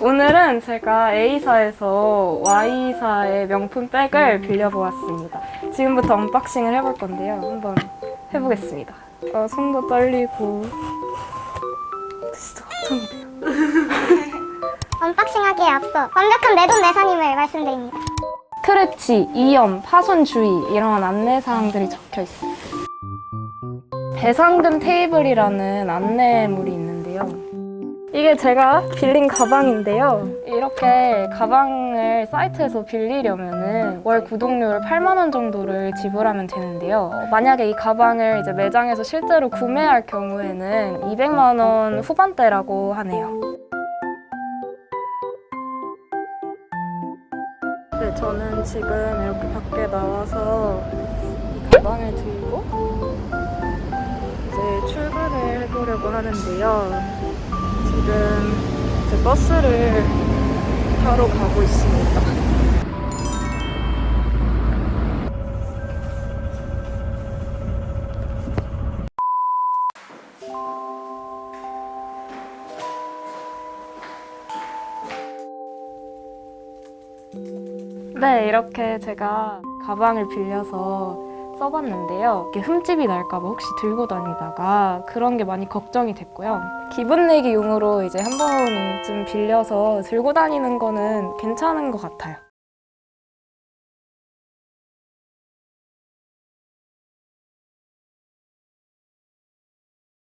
오늘은 제가 A사에서 Y사의 명품 백을 빌려보았습니다. 지금부터 언박싱을 해볼 건데요. 한번 해보겠습니다. 아, 손도 떨리고 진짜 걱정돼요. 언박싱하기에 앞서 완벽한 내돈내산임을 말씀드립니다. 스크래치, 이염, 파손 주의 이런 안내사항들이 적혀 있어요. 배상금 테이블이라는 안내물이 있는데요. 이게 제가 빌린 가방인데요. 이렇게 가방을 사이트에서 빌리려면은 월 구독료를 8만 원 정도를 지불하면 되는데요. 어, 만약에 이 가방을 이제 매장에서 실제로 구매할 경우에는 200만 원 후반대라고 하네요. 네, 저는 지금 이렇게 밖에 나와서 이 가방을 들고 이제 출근을 해보려고 하는데요. 지금 이제 버스를 타러 가고 있습니다. 네, 이렇게 제가 가방을 빌려서 써봤는데요. 이게 흠집이 날까봐 혹시 들고 다니다가 그런 게 많이 걱정이 됐고요. 기분 내기 용으로 이제 한 번쯤 빌려서 들고 다니는 거는 괜찮은 것 같아요.